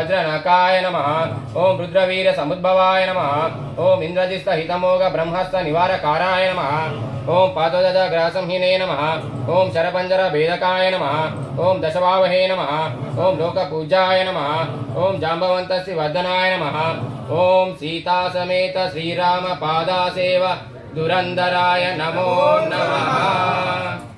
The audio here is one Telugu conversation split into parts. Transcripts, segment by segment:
వజ్రనకాయ నమ. ఓం రుద్రవీర సముద్భవాయ నమ. ఓం ఇంద్రజిస్త హితమోగ బ్రహ్మస్థ నివారకారాయ నమ. ఓం పాదోదజ గ్రహసంహినే నమ. ఓం శరపంజర భేదకాయ నమ. ఓం దశవావహే నమ. ఓం లోకపూజాయ నమ. ఓం జాంబవంతస్య వర్ధనాయ నమ. ఓం సీతాసమేత శ్రీరామ పాదాసేవ దురందరాయ నమో నమః.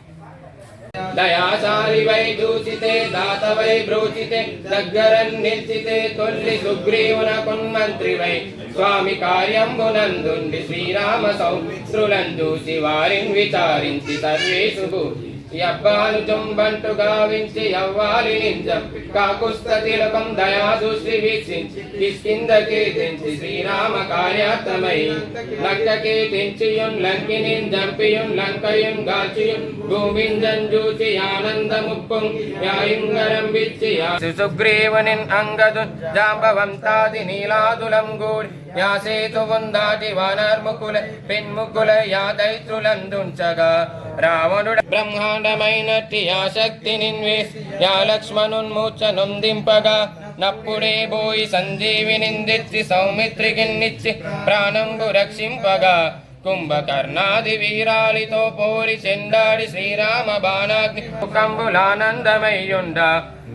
దయాశాలి వై దూచితే దాత వై బ్రోచితే దగ్గరన్ నిల్చితే తొల్లి సుగ్రీవున కొన్మంత్రి వై. స్వామి కార్యంబునందుండి శ్రీరామ సౌమిత్రులను చూసి వారిని విచారించి సర్వేషు ఎవ్వాలు యబ్బాను గావించి ఎవ్వాలి నింజం. కాకుస్త తిలకం దయాదు శ్రీ వీక్షించి కిష్కింద కీర్తించి శ్రీరామ కార్యార్థమై. లంకకి తెంచియున్ లంకినిన్ జంపియున్ లంకయున్ గాల్చియున్. భూమింజం చూచి ఆనందముప్పం. యాయుంగరం విచ్చి సుగ్రీవనిన్ అంగదు జాంబవంతాది నీలాదులం గూడి యాసేతు దాటి వానర్ముకుల పెన్ముకుల యాదైత్రులందుంచగా రావణుడు బ్రహ్మాండమైనట్టి ఆ శక్తి నిన్వేస్ యా లక్ష్మణున్మూర్చ నొందింపగా నప్పుడే పోయి సంజీవి నిందిచ్చి సౌమిత్రికిన్నిచ్చి ప్రాణంబు రక్షింపగా. కుంభకర్ణాది వీరాలితో పోరి చెందాడి శ్రీరామ బాణాగ్ని కంబులానందమయ్యుండ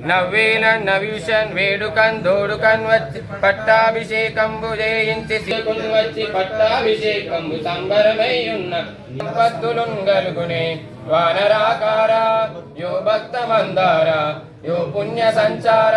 నవ్వేల నవ్యూషన్ వేడుకన్ దోడుకన్ వచ్చి పట్టాభిషేకంబు జయించి సీకున్ వచ్చి పట్టాభిషేకంబు సంబరమయ్యున్న పత్తులుంగలుగునే వానరాకార యో భక్త మందార యో పుణ్య సంచార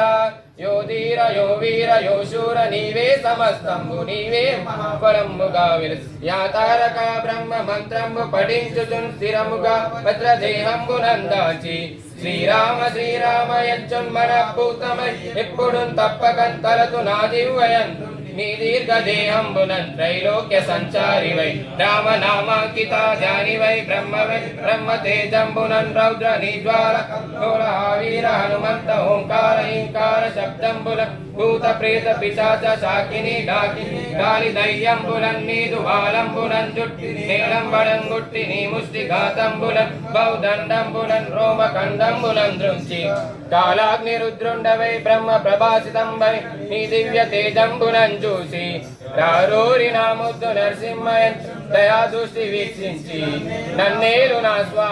యో ధీర యో వీర యో శూర నీవే సమస్తంబు నీవే మహాపరంబుగా విలసి యా తారక బ్రహ్మ మంత్రంబు పఠించుచున్ స్థిరముగా భద్రదేహంబు నందాచి శ్రీరామ శ్రీరామ యజ్జన్మన భూతమై ఎప్పుడు తప్పకంతలతు నా దివ్వయన్ నీ దీర్ఘ దేహంబునన్ త్రైలోక్య సంచారి వై రామ నామాంకిత ధ్యాని వై బ్రహ్మ వై బ్రహ్మ తేజంబునన్ రౌద్ర నిజ్వాల ఘోర వీర హనుమంత ఓంకార ఇంకార శబ్దంబుల భూత ప్రేత పిశాచ శాకిని డాకిని గాలి దయ్యంబులన్ నీదు బాలంబులన్ జుట్టి నేలంబడం గుట్టి నీ ముష్టి ఘాతంబులన్ బౌదండంబులన్ రోమ కండంబులన్ దృష్టి కాలాగ్ని రుద్రుండవై బ్రహ్మ ప్రభాసితం నీ దివ్య తేజంబులన్ చూసి రారోరి నా ముద్దు నరసింహయన్ దయా దృష్టి వీక్షించి నన్నేలు నా స్వా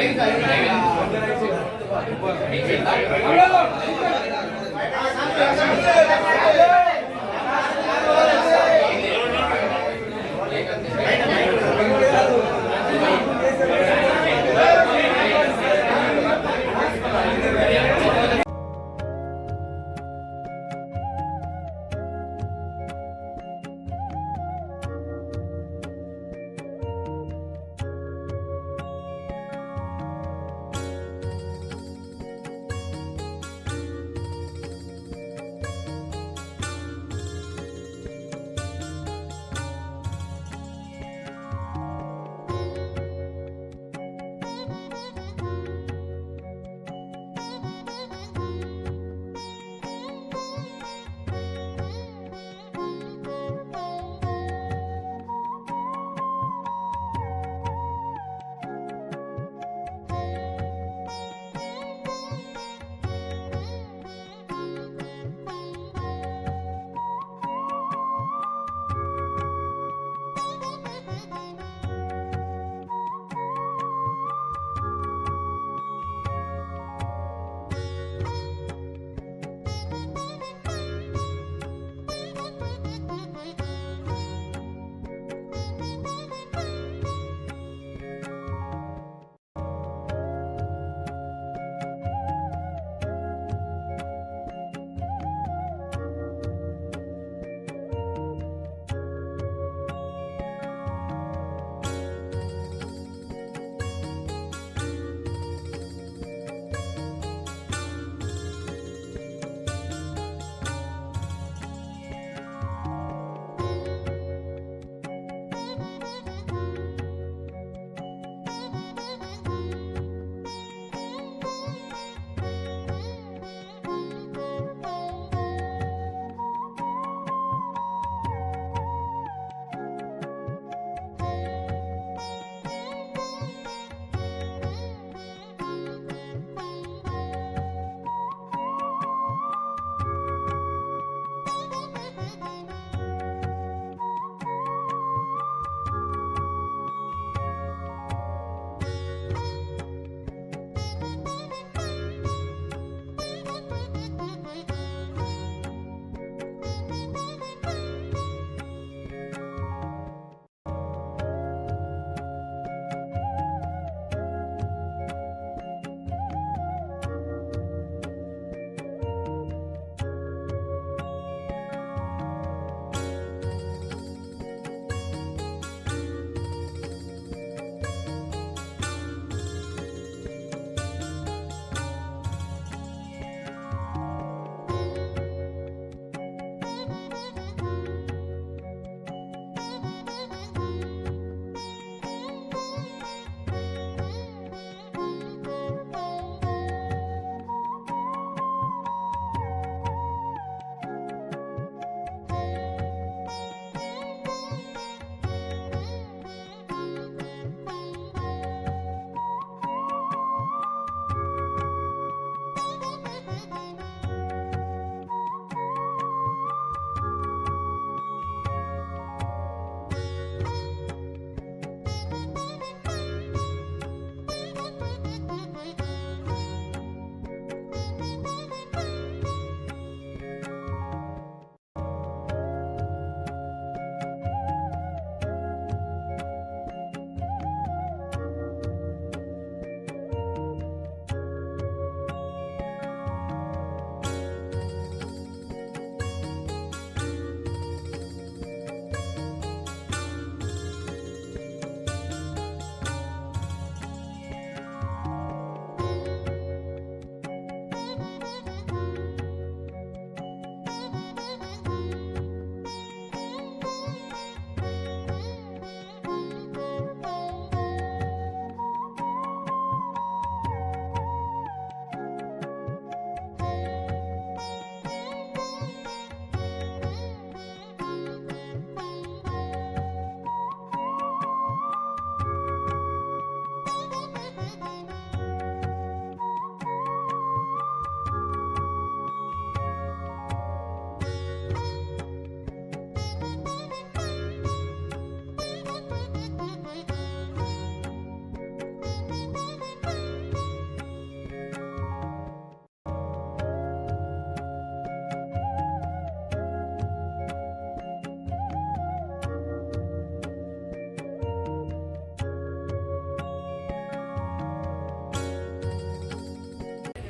Thank you.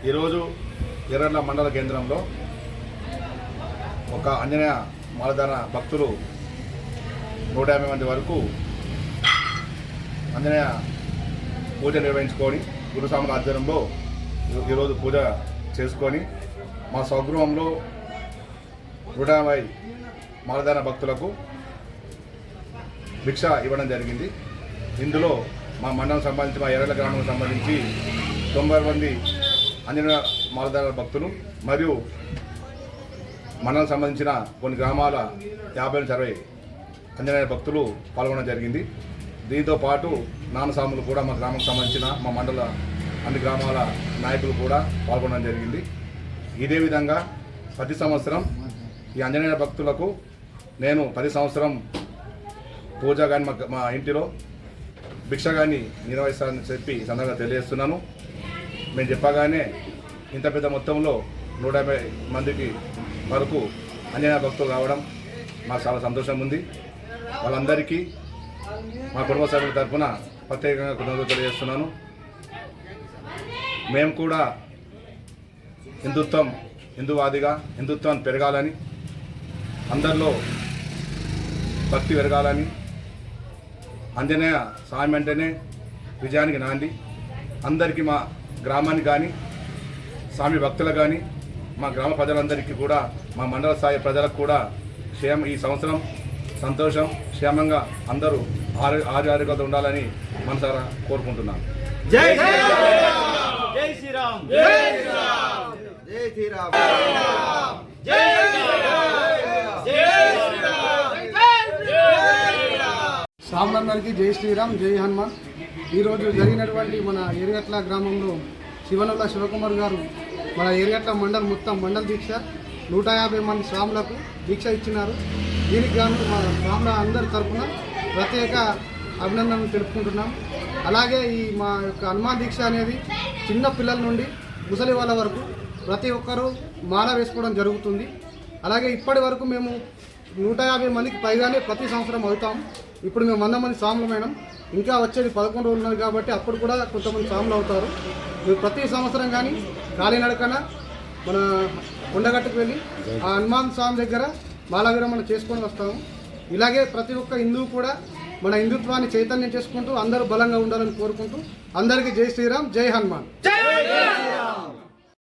ఈరోజు ఎర్రల మండల కేంద్రంలో ఒక అంజనేయ మాలధార భక్తులు నూట యాభై మంది వరకు అంజనేయ పూజ నిర్వహించుకొని గురుస్వాముల ఆధ్వర్యంలో ఈరోజు పూజ చేసుకొని మా స్వగృహంలో నూట యాభై మాలధార భక్తులకు భిక్ష ఇవ్వడం జరిగింది. ఇందులో మా మండలం సంబంధించి మా ఎర్రల గ్రామం సంబంధించి తొంభై మంది అంజనేయ మాలధార భక్తులు మరియు మండలం సంబంధించిన కొన్ని గ్రామాల యాభై నుంచి అరవై అంజనేయ భక్తులు పాల్గొనడం జరిగింది. దీంతో పాటు నానసాములు కూడా మా గ్రామం సంబంధించిన మా మండల అన్ని గ్రామాల నాయకులు కూడా పాల్గొనడం జరిగింది. ఇదే విధంగా ప్రతి సంవత్సరం ఈ అంజనేయ భక్తులకు నేను ప్రతి సంవత్సరం పూజ కానీ మా మా ఇంటిలో భిక్ష కానీ నిర్వహిస్తానని చెప్పి సందర్భంగా తెలియజేస్తున్నాను. మేము చెప్పగానే ఇంత పెద్ద మొత్తంలో నూట యాభై మందికి వరకు అంజనేయ భక్తులు రావడం మాకు చాలా సంతోషం ఉంది. వాళ్ళందరికీ మా కుటుంబ సభ్యుల తరఫున ప్రత్యేకంగా కృతజ్ఞతలు తెలియజేస్తున్నాను. మేము కూడా హిందుత్వం హిందువాదిగా హిందుత్వాన్ని పెరగాలని అందరిలో భక్తి పెరగాలని అంజనేయ స్వామి అంటేనే విజయానికి నాంది. అందరికీ మా గ్రామానికి కానీ స్వామి భక్తులకు కానీ మా గ్రామ ప్రజలందరికీ కూడా మా మండల స్థాయి ప్రజలకు కూడా క్షేమ ఈ సంవత్సరం సంతోషం క్షేమంగా అందరూ ఆరు ఆరు ఆరోగ్యత ఉండాలని మనసారా కోరుకుంటున్నాను జై శ్రీరామ్ జై శ్రీరామ్ జై శ్రీరామ్ జై శ్రీరామ్ జై జై శ్రీరామ్ జై హనుమాన్ ఈరోజు జరిగినటువంటి మన ఎరిగట్ల గ్రామంలో శివనుల శివకుమార్ గారు మన ఎరిగట్ల మండల్ మొత్తం మండల దీక్ష నూట యాభై మంది స్వాములకు దీక్ష ఇచ్చినారు. దీనికి గాను మన స్వాముల అందరి తరఫున ప్రత్యేక అభినందనలు తెలుపుకుంటున్నాం. అలాగే ఈ మా యొక్క హనుమాన్ దీక్ష అనేది చిన్న పిల్లల నుండి ముసలి వాళ్ళ వరకు ప్రతి ఒక్కరూ మాల వేసుకోవడం జరుగుతుంది. అలాగే ఇప్పటి వరకు మేము నూట యాభై మందికి పైగానే ప్రతి సంవత్సరం అవుతాం. ఇప్పుడు మేము వంద మంది మేడం. ఇంకా వచ్చేది పదకొండు రోజులు ఉన్నది కాబట్టి అప్పుడు కూడా కొంతమంది స్వాములు అవుతారు. మేము ప్రతి సంవత్సరం కానీ కాలినడకన మన కొండగట్టుకు వెళ్ళి ఆ హనుమాన్ స్వామి దగ్గర మాలావిరమణ చేసుకొని వస్తాము. ఇలాగే ప్రతి ఒక్క హిందువు కూడా మన హిందుత్వాన్ని చైతన్యం చేసుకుంటూ అందరూ బలంగా ఉండాలని కోరుకుంటూ అందరికీ జై శ్రీరామ్ జై హనుమాన్.